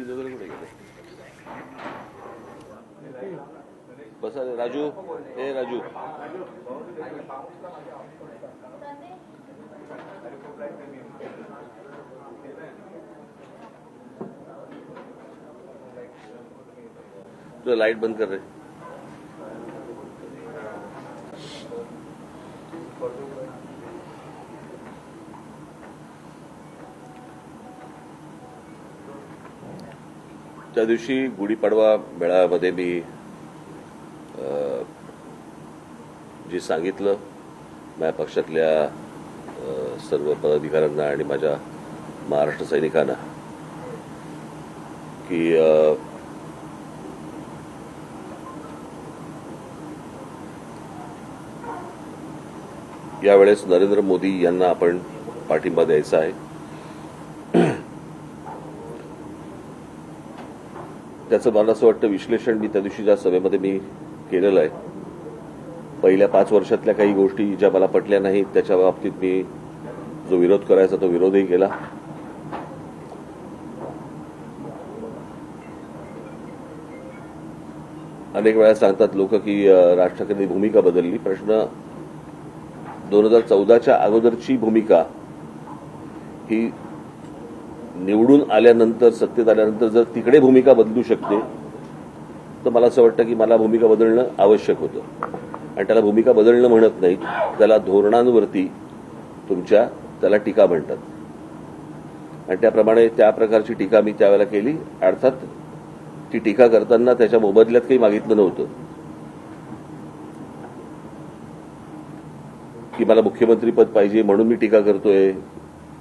तीन जण कुठे गेले बसा रे, राजू। ए राजू। तुझं लाइट बंद कर रे त्या दिवशी गुढीपाडवा मेळाव्यामध्ये मी जे सांगितलं माझ्या पक्षातल्या सर्व पदाधिकाऱ्यांना आणि माझ्या महाराष्ट्र सैनिकांना की यावेळेस नरेंद्र मोदी यांना आपण पाठिंबा द्यायचा आहे. त्याचं मला असं वाटतं विश्लेषण मी त्या दिवशी ज्या सभेमध्ये मी केलेलं आहे पहिल्या पाच वर्षातल्या काही गोष्टी ज्या मला पटल्या नाहीत त्याच्या बाबतीत मी जो विरोध करायचा तो विरोधही केला. अनेक वेळा सांगतात लोक की राज ठाकरेंनी भूमिका बदलली. प्रश्न दोन हजार चौदाच्या अगोदरची भूमिका ही निवडून आल्यानंतर सत्तेत आल्यानंतर जर तिकडे भूमिका बदलू शकते तर मला असं वाटतं की मला भूमिका बदलणं आवश्यक होतं. आणि त्याला भूमिका बदलणं म्हणत नाहीत त्याला धोरणांवरती तुमच्या त्याला टीका म्हणतात. आणि त्याप्रमाणे त्या प्रकारची टीका मी त्यावेळेला केली. अर्थात ती टीका करताना त्याच्या मोबदल्यात काही मागितलं नव्हतं. की मला मुख्यमंत्रीपद पाहिजे म्हणून मी टीका करतोय.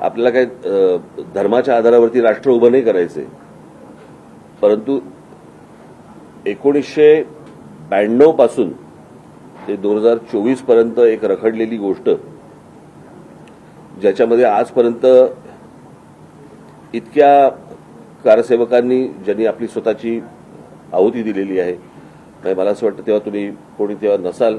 आपल्याला काय धर्माच्या आधारावरती राष्ट्र उभं नाही करायचे. परंतु एकोणीसशे ब्याण्णवपासून ते दोन हजार चोवीसपर्यंत एक रखडलेली गोष्ट ज्याच्यामध्ये आजपर्यंत इतक्या कारसेवकांनी ज्यांनी आपली स्वतःची आहुती दिलेली आहे मला असं वाटतं तेव्हा तुम्ही कोणी तेव्हा नसाल.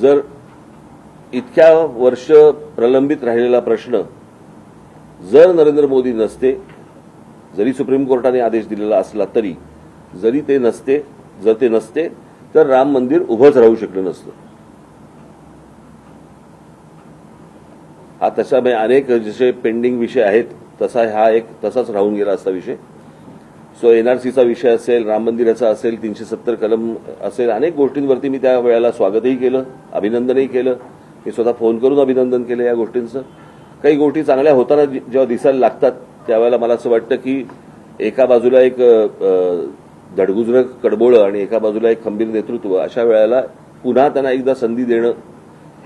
जर इतक्या वर्ष प्रलंबित राहिलेला प्रश्न जर नरेंद्र मोदी नसते जरी सुप्रीम कोर्टाने आदेश दिलेला असला तरी जरी ते नसते जर ते नसते तर राम मंदिर उभंच राहू शकलं नसतं. हा तशा म्हणजे अनेक जसे पेंडिंग विषय आहेत तसा हा एक तसाच राहून गेला असा विषय. सो एनआरसीचा विषय असेल राम मंदिराचा असेल तीनशे सत्तर कलम असेल अनेक गोष्टींवरती मी त्या वेळेला स्वागतही केलं अभिनंदनही केलं. मी स्वतः फोन करून अभिनंदन केलं या गोष्टींचं. काही गोष्टी चांगल्या होताना जेव्हा दिसायला लागतात त्यावेळेला मला असं वाटतं की एका बाजूला एक अ, धडगुजरं कडबोळं आणि एका बाजूला एक खंबीर नेतृत्व अशा वेळेला पुन्हा त्यांना एकदा संधी देणं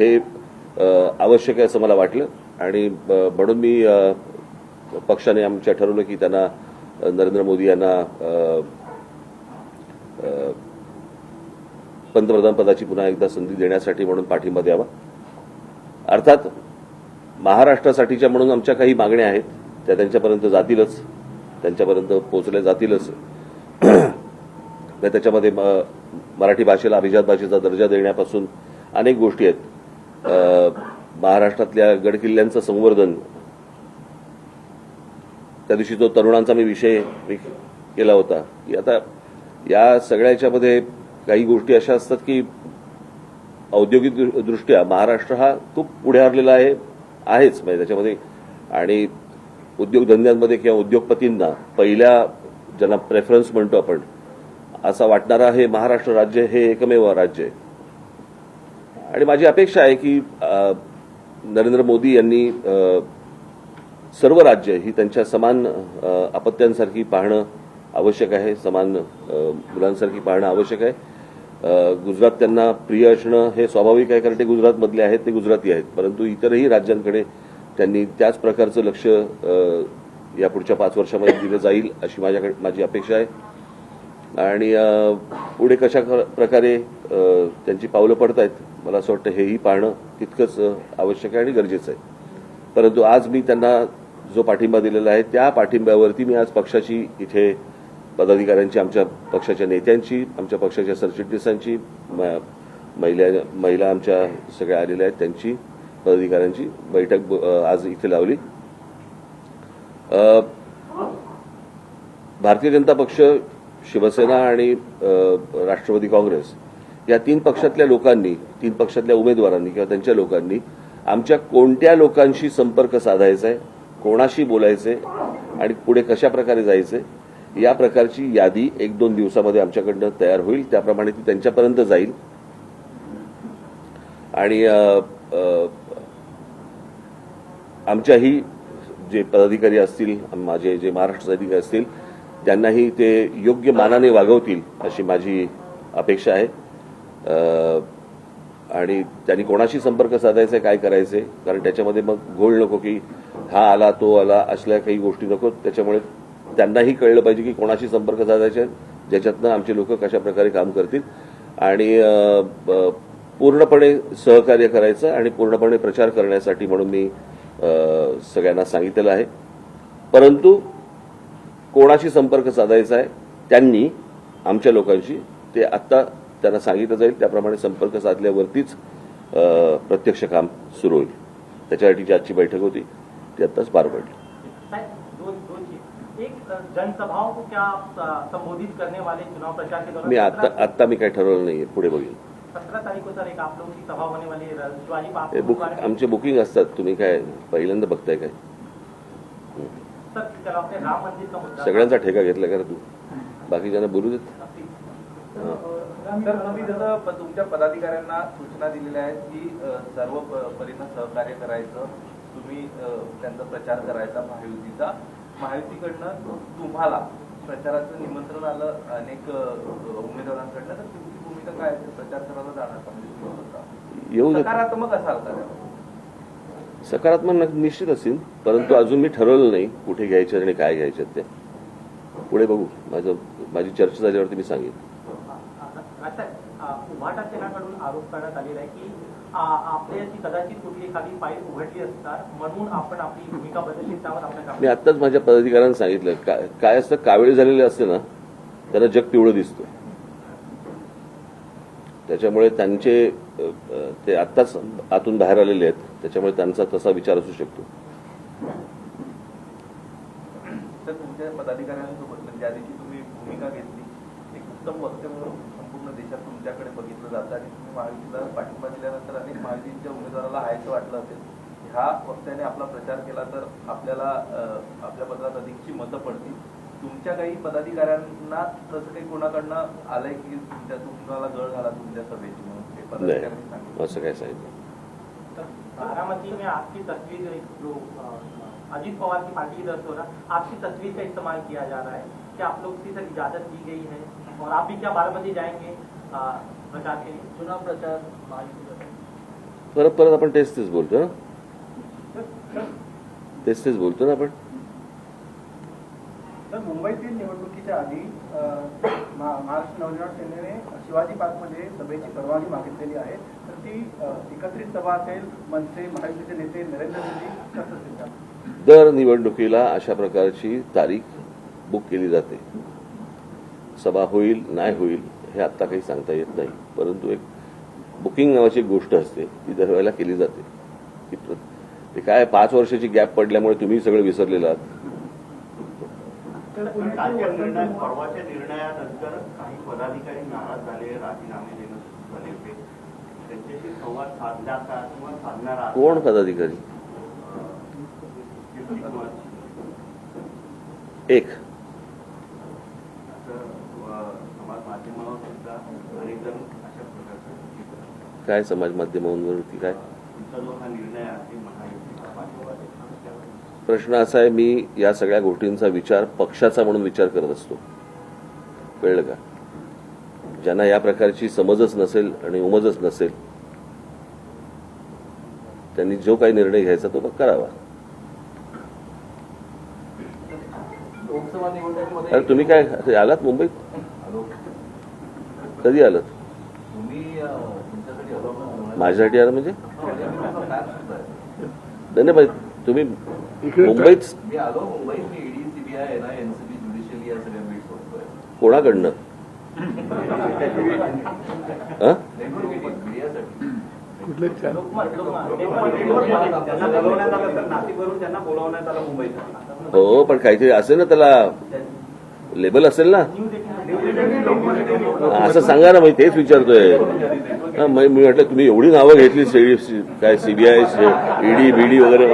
हे आवश्यक आहे असं मला वाटलं. आणि म्हणून मी पक्षाने आमच्या ठरवलं की त्यांना नरेंद्र मोदी यांना पंतप्रधान पदाची पुन्हा एकदा संधी देण्यासाठी म्हणून पाठिंबा द्यावा. अर्थात महाराष्ट्रासाठीच्या म्हणून आमच्या काही मागण्या आहेत त्या त्यांच्यापर्यंत जातीलच त्यांच्यापर्यंत पोहोचल्या जातीलच. त्याच्यामध्ये म- मराठी भाषेला अभिजात भाषेचा दर्जा देण्यापासून अनेक गोष्टी आहेत. महाराष्ट्रातल्या गडकिल्ल्यांचं संवर्धन त्या दिवशी जो तरुणांचा मी विषय केला होता. की आता या सगळ्याच्यामध्ये काही गोष्टी अशा असतात की औद्योगिक दृष्ट्या महाराष्ट्र हा खूप पुढे हरलेला आहे आहेच. म्हणजे त्याच्यामध्ये आणि उद्योगधंद्यांमध्ये किंवा उद्योगपतींना पहिल्या ज्यांना प्रेफरन्स म्हणतो आपण असा वाटणारा हे महाराष्ट्र राज्य हे एकमेव राज्य आहे. आणि माझी अपेक्षा आहे की नरेंद्र मोदी यांनी सर्व राज्य ही त्यांच्या समान अपत्यांसारखी पाहणं आवश्यक आहे समान मुलांसारखी पाहणं आवश्यक आहे. गुजरात त्यांना प्रिय असणं हे स्वाभाविक आहे कारण ते गुजरातमधले आहेत ते गुजराती आहेत. परंतु इतरही राज्यांकडे त्यांनी त्याच प्रकारचं लक्ष या पुढच्या पाच वर्षामध्ये दिलं जाईल अशी माझ्याकडे माझी अपेक्षा आहे. आणि पुढे कशा क- प्रकारे त्यांची पावलं पडत आहेत मला असं वाटतं हेही पाहणं तितकंच आवश्यक आहे आणि गरजेचं आहे. परंतु आज मी त्यांना जो पाठिंबा दिलेला आहे त्या पाठिंब्यावरती मी आज पक्षाची इथे पदाधिकाऱ्यांची आमच्या पक्षाच्या नेत्यांची आमच्या पक्षाच्या सरचिटणीसांची महिला महिला आमच्या सगळ्या आलेल्या आहेत त्यांची पदाधिकाऱ्यांची बैठक आज इथे लावली. भारतीय जनता पक्ष शिवसेना आणि राष्ट्रवादी काँग्रेस या तीन पक्षातल्या लोकांनी तीन पक्षातल्या उमेदवारांनी किंवा त्यांच्या लोकांनी आमच्या कोणत्या लोकांशी संपर्क साधायचा आहे कोणाशी बोलायचे आणि पुढे कशा प्रकारे जायचे या प्रकारची यादी एक दोन दिवसामध्ये आमच्याकडनं तयार होईल. त्याप्रमाणे ती त्यांच्यापर्यंत जाईल. आणि आमच्याही जे पदाधिकारी असतील माझे जे महाराष्ट्र अधिकारी असतील त्यांनाही ते योग्य मानाने वागवतील अशी माझी अपेक्षा आहे. आणि त्यांनी कोणाशी संपर्क साधायचा काय करायचे कारण त्याच्यामध्ये मग घोळ नको की हा आला तो आला असल्या काही गोष्टी नको. त्याच्यामुळे त्यांनाही कळलं पाहिजे की कोणाशी संपर्क साधायचे ज्याच्यातनं आमचे लोक कशा प्रकारे काम करतील. आणि पूर्णपणे सहकार्य करायचं आणि पूर्णपणे प्रचार करण्यासाठी म्हणून मी सगळ्यांना सांगितलेलं आहे. परंतु कोणाशी संपर्क साधायचा आहे त्यांनी आमच्या लोकांशी ते आत्ता त्यांना सांगितलं जाईल त्याप्रमाणे संपर्क साधल्यावरतीच प्रत्यक्ष काम सुरू होईल. त्याच्यासाठीची आजची बैठक होती. ती आत्ताच पार पडली. साहब, दो दो चीज. एक अ, जनसभाओं को क्या आप अ, संबोधित करने वाले चुनाव प्रचार के दौरान मी आत्ता आत्ता मी काही ठरवलं नाहीये पुढे बघेन. बुक आमचे बुकिंग असतात तुम्ही काय पहिल्यांदा बघताय काय? सगळ्यांचा ठेका घेतला का तू? बाकीच्यांना बोलू देत? तुमच्या पदाधिकाऱ्यांना सूचना दिलेल्या आहेत की सर्व प- परीनं सहकार्य करायचं तुम्ही त्यांचा प्रचार करायचा महायुतीचा. महायुतीकडनं तुम्हाला प्रचाराचं निमंत्रण आलं अनेक उमेदवारांकडनं तर तुमची भूमिका काय असेल प्रचार करायला जाणार का? म्हणजे? येऊ सकारात्मक असाल का? सकारात्मक न- निश्चित असेल परंतु अजून मी ठरवलं नाही कुठे घ्यायचे आणि काय घ्यायचे ते. पुढे बघू. माझं माझी चर्चा झाल्यावरती मी सांगेन. उभाटा सेनाकडून आरोप करण्यात आलेला आहे की आपल्याची कदाचित कुठली एखादी फाईल उघडली असणार म्हणून आपण आपली भूमिका बदलली त्यावर आपल्या मी आत्ताच माझ्या पदाधिकाऱ्यांना सांगितलं काय असतं कावेळ झालेले असते ना त्यांना जग पिवळं दिसतं त्याच्यामुळे त्यांचे ते आत्ताच आतून बाहेर आलेले आहेत त्याच्यामुळे त्यांचा तसा विचार असू शकतो. तर तुमच्या पदाधिकाऱ्यांसोबत म्हणजे दिवशी तुम्ही भूमिका घेतली एक उत्तम वक्ते म्हणून संपूर्ण देशात तुमच्याकडे बघितलं जातं आणि तुम्ही महायुतीला पाठिंबा दिल्यानंतर अनेक महायुतीच्या उमेदवाराला हायचं वाटलं असेल. ह्या वक्त्याने आपला प्रचार केला तर आपल्याला आपल्या पदात अधिकची मतं पडतील. तुमच्या काही पदाधिकाऱ्यांना तसं काही कोणाकडनं आलंय की तुमच्या तुम्हाला गळ झाला तुमच्या सभेची म्हणून? ते पदाधिकाऱ्यांनी सांगितलं. असं काय सांगितलं बारामती में आपकी तस्वीर जो अजीत पवार की पार्टी की तरफ से हो रहा आपकी तस्वीर का इस्तेमाल किया जा रहा है? क्या आप लोग की सर इजाजत दी गई है? और आप भी क्या बारामती जाएंगे? प्रचार के लिए चुनाव प्रचार परत परत आपण तेच तेच बोलतो ना तेच तेच बोलतो ना आपण? तर मुंबईतील निवडणुकीच्या आधी महाराष्ट्र नवनिर्माण सेनेने शिवाजी पार्कमध्ये सभेची परवानगी मागितलेली आहे. तर ती एकत्रित सभा असेल मनसे महायुतीचे नेते नरेंद्र मोदी कसं दर निवडणुकीला अशा प्रकारची तारीख बुक केली जाते. सभा होईल नाही होईल हे आत्ता काही सांगता येत नाही. परंतु एक बुकिंग नावाची एक गोष्ट असते ती दरवेळेला केली जाते. ती काय पाच वर्षाची गॅप पडल्यामुळे तुम्ही सगळं विसरलेला आहात? तर पण पुण्यातील कालच्या निर्णय वसंत परवाच्या निर्णयानंतर काही पदाधिकारी नाराज झाले राजीनामे देणं झाले. होते त्यांच्याशी संवाद साधला का किंवा साधणार आहात? कोण पदाधिकारी. एक असं अं, समाज माध्यमावर सुद्धा अनेक जण अशा प्रकारचं काय समाज माध्यमांवरती काय? हा प्रश्न असा आहे मी या सगळ्या गोष्टींचा विचार पक्षाचा म्हणून विचार करत असतो. कळलं का? ज्यांना या प्रकारची समजच नसेल आणि उमजच नसेल त्यांनी जो काही निर्णय घ्यायचा तो करावा अरे तुम्ही काय आलात मुंबईत. कधी आलात तुम्ही अं, तुमच्यासाठी आलो ना. माझ्यासाठी आला म्हणजे. नाही बाई, तुम्ही मुंबईत कोणाकडनं? हं? हो? पण काहीतरी असेल ना त्याला? लेबल असेल ना? असं सांगा ना मी तेच विचारतोय. हा, मी म्हटलं तुम्ही एवढी नावं घेतली काय सीबीआय ईडी बीडी वगैरे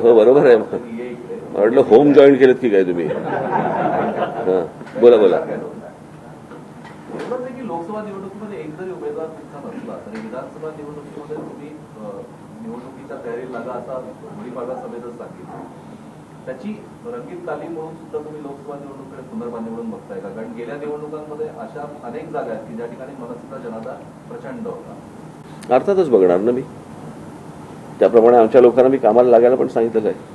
हो बरोबर आहे. म्हटलं होम जॉईन केलेत की काय तुम्ही? हा बोला बोला. लोकसभा निवडणुकीमध्ये एक जरी उमेदवार तुमचा नसला तरी विधानसभा निवडणुकीमध्ये तुम्ही निवडणुकीच्या लागा असा गुढीपाडवा सभेतच सांगितलं. त्याची रंगीत तालीम म्हणून सुद्धा तुम्ही लोकसभा निवडणुकीकडे पुनर्बांधणी म्हणून बघताय का? कारण गेल्या निवडणुकांमध्ये अशा अनेक जागा आहेत की ज्या ठिकाणी मनसेचा जनाधार प्रचंड होता. अर्थातच बघणार ना मी. त्याप्रमाणे आमच्या लोकांना मी कामाला लागायला पण सांगितलेलं आहे.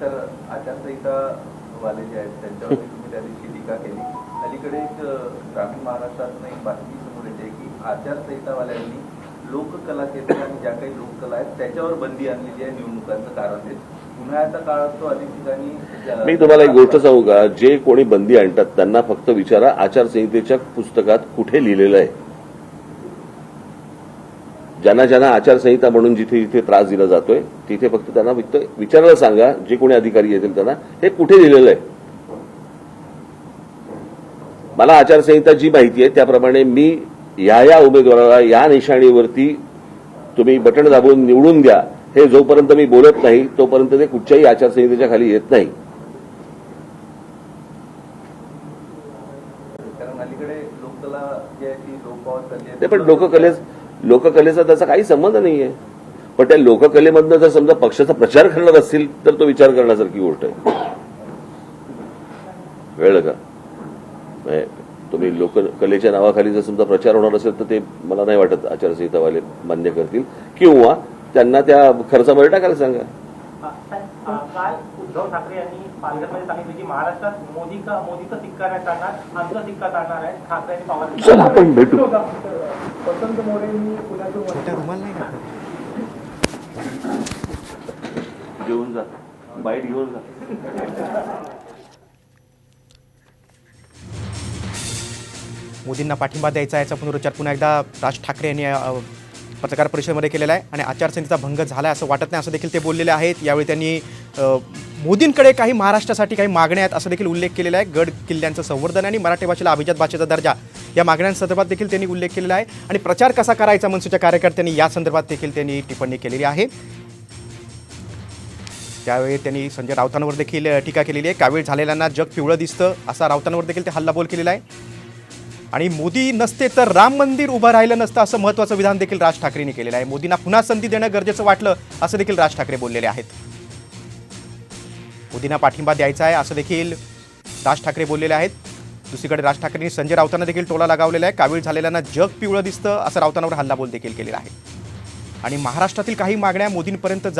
तर आचारसंहिता वाले जे आहेत त्यांच्यावर तुम्ही त्या दिवशी टीका केली. अलीकडे एक ग्रामीण महाराष्ट्रातून एक बातमी समोर येते की आचारसंहितावाल्यांनी लोककला ज्या काही लोककला आहेत त्याच्यावर बंदी आणलेली आहे निवडणुकांचं कारण ते. अनेक ठिकाणी मी तुम्हाला एक गोष्ट सांगू का? जे कोणी बंदी आणतात त्यांना फक्त विचारा आचारसंहितेच्या पुस्तकात कुठे लिहिलेलं आहे. ज्यांना ज्यांना आचारसंहिता म्हणून जिथे जिथे त्रास दिला जातोय तिथे फक्त त्यांना फक्त विचारायला सांगा जे कोणी अधिकारी येतील त्यांना हे कुठे लिहिलेलं आहे? मला आचारसंहिता जी माहिती आहे त्याप्रमाणे मी या या उमेदवाराला या निशाणीवरती तुम्ही बटण दाबून निवडून द्या. हे जोपर्यंत मी बोलत नाही तोपर्यंत ते कुठच्याही आचारसंहितेच्या खाली येत नाही. ती पण लोककले लोककलेचा त्याचा काही संबंध नाहीये. पण त्या लोककलेमधनं जर समजा पक्षाचा प्रचार करणार असतील तर तो विचार करण्यासारखी गोष्ट आहे. कळलं का तुम्ही लोककलेच्या नावाखाली जर समजा प्रचार होणार असेल तर ते मला नाही वाटत आचारसंहितावाले मान्य करतील. किंवा त्यांना त्या खर्चामध्ये टाकायला सांगा. काल उद्धव ठाकरे यांनी पालघरमध्ये सांगितलं की महाराष्ट्रात मोदी का मोदीचा सिक्का नाही आमचा सिक्का आहे. ठाकरे आणि पवार चला आपण भेटू. वसंत मोरेंनी पुण्यातून घेऊन जा. बाईट घेऊन जा. मोदींना पाठिंबा द्यायचा याचा पुनरुच्चार पुन्हा एकदा राज ठाकरे यांनी पत्रकार परिषदेमध्ये केलेला आहे आणि आचारसंहितेचा भंग झाला आहे असं वाटत नाही असं देखील ते बोललेले आहेत. यावेळी त्यांनी मोदींकडे काही महाराष्ट्रासाठी काही मागण्या आहेत असं देखील उल्लेख केलेला आहे. गड किल्ल्यांचं संवर्धन आणि मराठी भाषेला अभिजात भाषेचा दर्जा या मागण्यांसंदर्भात देखील त्यांनी उल्लेख केलेला आहे. आणि प्रचार कसा करायचा मनसेच्या कार्यकर्त्यांनी या संदर्भात देखील त्यांनी टिप्पणी केलेली आहे. त्यावेळी त्यांनी संजय राऊतांवर देखील टीका केलेली आहे. कावीळ झालेल्यांना जग पिवळं दिसतं असा राऊतांवर देखील ते हल्लाबोल केलेला आहे. आणि मोदी नसते तर राम मंदिर उभं राहिलं नसतं असं महत्त्वाचं विधान देखील राज ठाकरेंनी केलेलं आहे. मोदींना पुन्हा संधी देणं गरजेचं वाटलं असं देखील राज ठाकरे बोललेले आहेत. मोदींना पाठिंबा द्यायचा आहे असं देखील राज ठाकरे बोललेले आहेत. दुसरीकडे राज ठाकरेंनी संजय राऊतांना देखील टोला लगावलेला आहे. कावीळ झालेल्यांना जग पिवळं दिसतं असं राऊतांवर हल्लाबोल देखील केलेला आहे. आणि महाराष्ट्रातील काही मागण्या मोदींपर्यंत